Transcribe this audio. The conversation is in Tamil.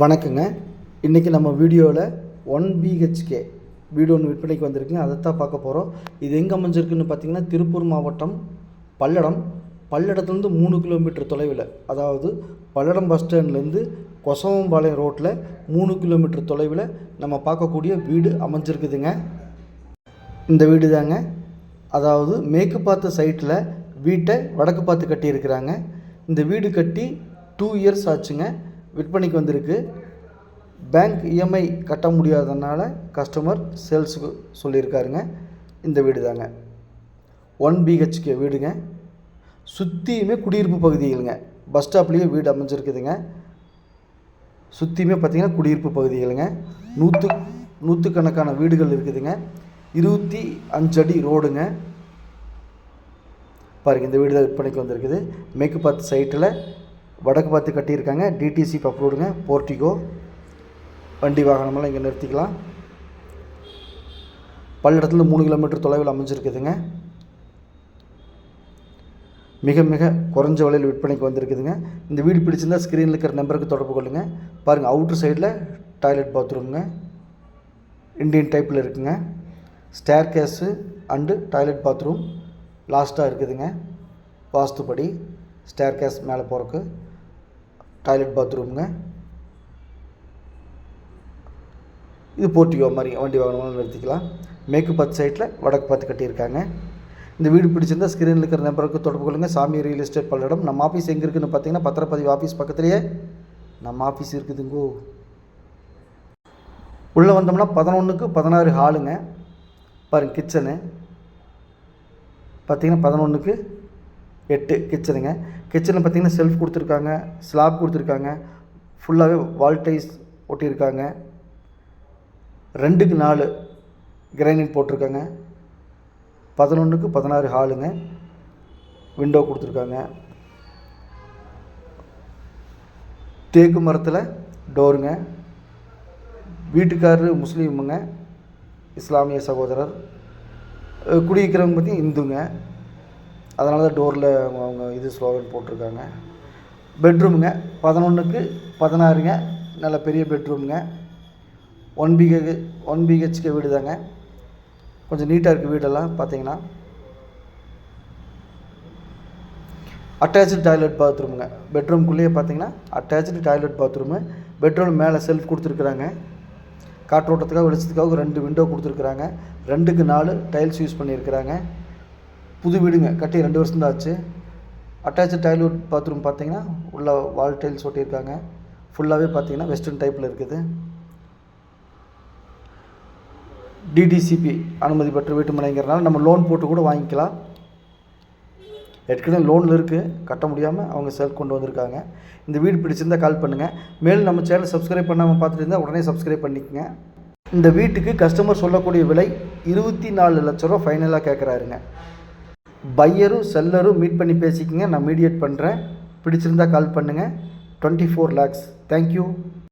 வணக்கங்க. இன்றைக்கி நம்ம வீடியோவில் ஒன் பிஹெச்கே வீடு ஒன்று விற்பனைக்கு வந்திருக்குங்க. அதை தான் பார்க்க போகிறோம் இது எங்கே அமைஞ்சிருக்குன்னு பார்த்தீங்கன்னா திருப்பூர் மாவட்டம் பல்லடம். பல்லடத்துலேருந்து மூணு கிலோமீட்டர் தொலைவில். அதாவது பல்லடம் பஸ் ஸ்டாண்ட்லேருந்து கொசவம்பாளையம் ரோட்டில் மூணு கிலோமீட்டர் தொலைவில் நம்ம பார்க்கக்கூடிய வீடு அமைஞ்சிருக்குதுங்க. இந்த வீடு தாங்க. அதாவது மேற்கு பார்த்த சைட்டில் வீட்டை வடக்கு பார்த்து கட்டியிருக்கிறாங்க. இந்த வீடு கட்டி டூ இயர்ஸ் ஆச்சுங்க. விற்பனைக்கு வந்திருக்கு. பேங்க் இஎம்ஐ கட்ட முடியாதனால கஸ்டமர் சேல்ஸுக்கு சொல்லியிருக்காருங்க. இந்த வீடு தாங்க. ஒன் பிஹெச்கே வீடுங்க. சுற்றியுமே குடியிருப்பு பகுதிகளுங்க. பஸ் ஸ்டாப்லேயே வீடு அமைஞ்சிருக்குதுங்க. சுற்றியுமே பார்த்தீங்கன்னா குடியிருப்பு பகுதிகளுங்க. நூற்று நூற்றுக்கணக்கான வீடுகள் இருக்குதுங்க. இருபத்தி அஞ்சு அடி ரோடுங்க. பாருங்கள் இந்த வீடு தான் விற்பனைக்கு வந்திருக்குது. மேற்கு பார்த்து சைட்டில் வடக்கு பார்த்து கட்டியிருக்காங்க. டிடிசி அப்ரூவ்டுங்க போர்ட்டிகோ வண்டி வாகனமெல்லாம் இங்கே நிறுத்திக்கலாம். பல்லடத்துலேருந்து மூணு கிலோமீட்டர் தொலைவில் அமைஞ்சிருக்குதுங்க. மிக மிக குறைஞ்ச விலையில் விற்பனைக்கு வந்திருக்குதுங்க. இந்த வீடு பிடிச்சிருந்தா ஸ்க்ரீனில் இருக்கிற நம்பருக்கு தொடர்பு கொள்ளுங்கள் பாருங்கள் அவுட்ரு சைடில் டாய்லெட் பாத்ரூம்ங்க இண்டியன் டைப்பில் இருக்குங்க. Staircase and toilet bathroom லாஸ்ட்டாக இருக்குதுங்க. வாஸ்துப்படி ஸ்டேர் கேஸ் மேலே போகிறக்கு டாய்லெட் பாத்ரூமுங்க இது போர்ட்டிகோ மாதிரி வண்டி வாகனங்களும் நிறுத்திக்கலாம். மேற்கு பார்த்து சைட்டில் வடக்கு பார்த்து கட்டியிருக்காங்க. இந்த வீடு பிடிச்சிருந்தா ஸ்க்ரீனில் இருக்கிற நம்பருக்கு தொடர்பு கொள்ளுங்கள் சாமி ரியல் எஸ்டேட் பல்லடம். நம்ம ஆஃபீஸ் எங்கே இருக்குதுன்னு பார்த்தீங்கன்னா பத்திரப்பதிவு ஆஃபீஸ் பக்கத்துலேயே நம்ம ஆஃபீஸ் இருக்குதுங்கோ. உள்ளே வந்தோம்னா பதினொன்றுக்கு பதினாறு ஹாலுங்க பாருங்க கிச்சனு பார்த்தீங்கன்னா பதினொன்றுக்கு எட்டு கிச்சனுங்க கிச்சனில் பார்த்தீங்கன்னா செல்ஃப் கொடுத்துருக்காங்க ஸ்லாப் கொடுத்துருக்காங்க ஃபுல்லாகவே வால்டைஸ் ஒட்டியிருக்காங்க. ரெண்டுக்கு நாலு கிரைனைட் போட்டிருக்காங்க. பதினொன்றுக்கு பதினாறு ஹாலுங்க விண்டோ கொடுத்துருக்காங்க. தேக்கு மரத்தில் டோருங்க வீட்டுக்காரர் முஸ்லீமுங்க இஸ்லாமிய சகோதரர். குடியிருக்கிறவங்க பற்றி இந்துங்க. அதனால தான் டோரில் அவங்க அவங்க இது ஸ்லோகன் போட்டிருக்காங்க. பெட்ரூமுங்க பதினொன்றுக்கு பதினாறுங்க. நல்ல பெரிய பெட்ரூமுங்க ஒன் பிஹெ ஒன் பிஹெச்கே வீடு தாங்க கொஞ்சம் நீட்டாக இருக்குது வீடெல்லாம் பார்த்தீங்கன்னா அட்டாச்சு டாய்லெட் பாத்ரூமுங்க பெட்ரூம்குள்ளேயே பார்த்தீங்கன்னா அட்டாச்சு டாய்லெட் பாத்ரூமு பெட்ரூம் மேலே செல்ஃப் கொடுத்துருக்குறாங்க. காற்றோட்டத்துக்காக வெளிச்சத்துக்காக ரெண்டு விண்டோ கொடுத்துருக்குறாங்க. ரெண்டுக்கு நாலு டைல்ஸ் யூஸ் பண்ணியிருக்கிறாங்க. புது வீடுங்க. கட்டி ரெண்டு வருஷம் தான் ஆச்சு. அட்டாச்சு டாய்லெட் பாத்ரூம் பார்த்தீங்கன்னா உள்ள வால் டைல்ஸ் ஒட்டியிருக்காங்க. ஃபுல்லாகவே பார்த்தீங்கன்னா வெஸ்டர்ன் டைப்பில் இருக்குது. டிடிசிபி அனுமதி பெற்ற வீட்டு மனைங்கிறனால நம்ம லோன் போட்டு கூட வாங்கிக்கலாம். ஏற்கனவே லோனில் இருக்குது கட்ட முடியாமல் அவங்க செல் கொண்டு வந்திருக்காங்க. இந்த வீடு பிடிச்சிருந்தா கால் பண்ணுங்கள் மேலும் நம்ம சேனல் சப்ஸ்கிரைப் பண்ணாமல் பார்த்துட்டு இருந்தால் உடனே சப்ஸ்கிரைப் பண்ணிக்கங்க. இந்த வீட்டுக்கு கஸ்டமர் சொல்லக்கூடிய விலை இருபத்தி நாலு லட்ச ரூபா ஃபைனலாக கேட்குறாருங்க பையரும் செல்லரும் மீட் பண்ணி பேசிக்கங்க. நான் மீடியேட் பண்ணுறேன் பிடிச்சிருந்தா கால் பண்ணுங்கள் டுவெண்ட்டி ஃபோர் லேக்ஸ் தேங்க்யூ